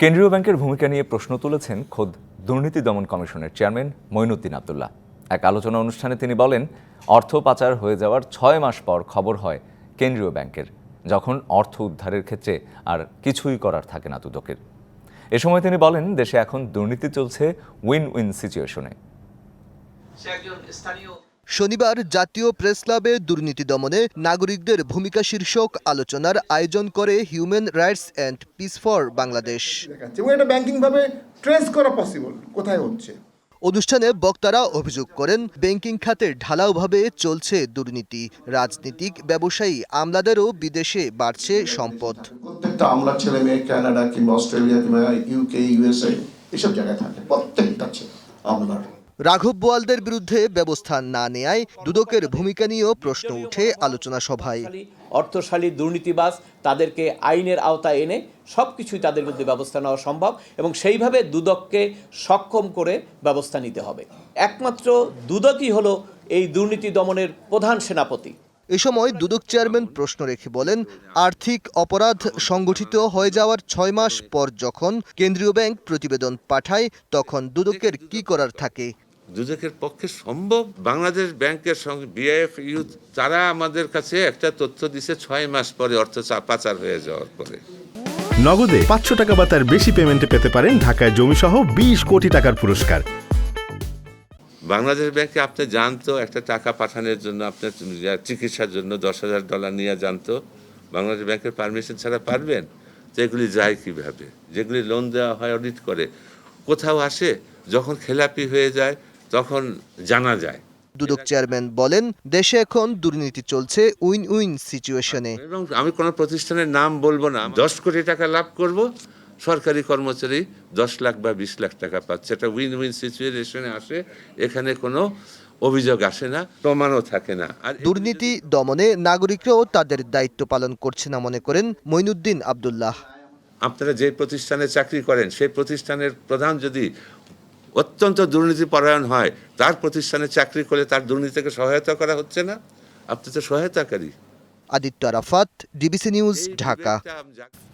কেন্দ্রীয় ব্যাংকের ভূমিকা নিয়ে প্রশ্ন তুলেছেন খোদ দুর্নীতি দমন কমিশনের চেয়ারম্যান মঈনুদ্দিন আবদুল্লাহ। এক আলোচনা অনুষ্ঠানে তিনি বলেন, অর্থ পাচার হয়ে যাওয়ার ছয় মাস পর খবর হয় কেন্দ্রীয় ব্যাংকের, যখন অর্থ উদ্ধারের ক্ষেত্রে আর কিছুই করার থাকে না দুদকের। এ সময় তিনি বলেন, দেশে এখন দুর্নীতি চলছে উইন উইন সিচুয়েশনে শনিবার জাতীয় প্রেস ক্লাবে দুর্নীতি দমনে নাগরিকদের ভূমিকা শীর্ষক আলোচনার আয়োজন করে human rights and peace for Bangladesh এটা ব্যাংকিংভাবে ট্রেস করা পসিবল কোথায় হচ্ছে? অনুষ্ঠানে বক্তারা অভিযোগ করেন ব্যাংকিং খাতে ঢালাওভাবে চলছে দুর্নীতি। রাজনীতিক ব্যবসায়ী আমলাদেরও বিদেশে বাড়ছে সম্পদ। প্রত্যেকটা আমলার ছেলে মেয়ে কানাডা কিংবা অস্ট্রেলিয়া কিংবা ইউকে ইউএসএ এসব জায়গায় থাকে। প্রত্যেকটা আমলার। রাঘব বোয়ালদের বিরুদ্ধে ব্যবস্থা না নেয়ায় দুদকের ভূমিকা নিয়েও প্রশ্ন উঠে আলোচনা সভায়। অর্থশালী দুর্নীতিবাজ তাদেরকে আইনের আওতায় এনে সব কিছুই তাদের বিরুদ্ধে ব্যবস্থা নেওয়া সম্ভব এবং সেইভাবে দুদককে সক্ষম করে ব্যবস্থা নিতে হবে। একমাত্র দুদকই হলো এই দুর্নীতি দমনের প্রধান সেনাপতি। এ সময় দুদক চেয়ারম্যান প্রশ্ন রেখে বলেন আর্থিক অপরাধ সংগঠিত হয়ে যাওয়ার ছয় মাস পর যখন কেন্দ্রীয় ব্যাংক প্রতিবেদন পাঠায় তখন দুদকের কি করার থাকে? দুদকের পক্ষে সম্ভব? বাংলাদেশ ব্যাংকের সঙ্গে বিআইএফ ইউথ তারা আমাদের কাছে একটা তথ্য দিছে ছয় মাস পরে অর্থ পাচার হয়ে যাওয়ার পরে। নগদে পাঁচশো টাকা বা তার বেশি পেমেন্টে পেতে পারেন ঢাকায় জমিসহ বিশ কোটি টাকার পুরস্কার। বাংলাদেশ ব্যাংকে আপনি জানতো একটা টাকা পাঠানোর জন্য আপনার চিকিৎসার জন্য দশ হাজার ডলার নিয়ে জানতো। বাংলাদেশ ব্যাংকের পারমিশন ছাড়া পারবেন? তো এগুলি যায় কীভাবে? যেগুলি লোন দেওয়া হয় অডিট করে। কোথাও আসে যখন খেলাপি হয়ে যায় তখন জানা যায়। দুদক চেয়ারম্যান বলেন দেশে এখন দুর্নীতি চলছে উইন উইন সিচুয়েশনে। এবং আমি কোনো প্রতিষ্ঠানের নাম বলব না দশ কোটি টাকা লাভ করব সরকারি কর্মচারী দশ লাখ বা বিশ লাখ টাকা পাচ্ছে। এটা উইন উইন সিচুয়েশনে আসে এখানে কোনো অভিযোগ আসে না প্রমাণও থাকে না। আর দুর্নীতি দমনে নাগরিকরাও তাদের দায়িত্ব পালন করছে না মনে করেন মঈনুদ্দিন আবদুল্লাহ। আপনারা যে প্রতিষ্ঠানে চাকরি করেন সেই প্রতিষ্ঠানের প্রধান যদি অত্যন্ত দুর্নীতি পরায়ণ হয়। তার প্রতিষ্ঠানে চাকরি করলে তার দুর্নীতিকে সহায়তা করা হচ্ছে না? আপনি তো সহায়তাকারী। Aditya Arafat DBC news Dhaka.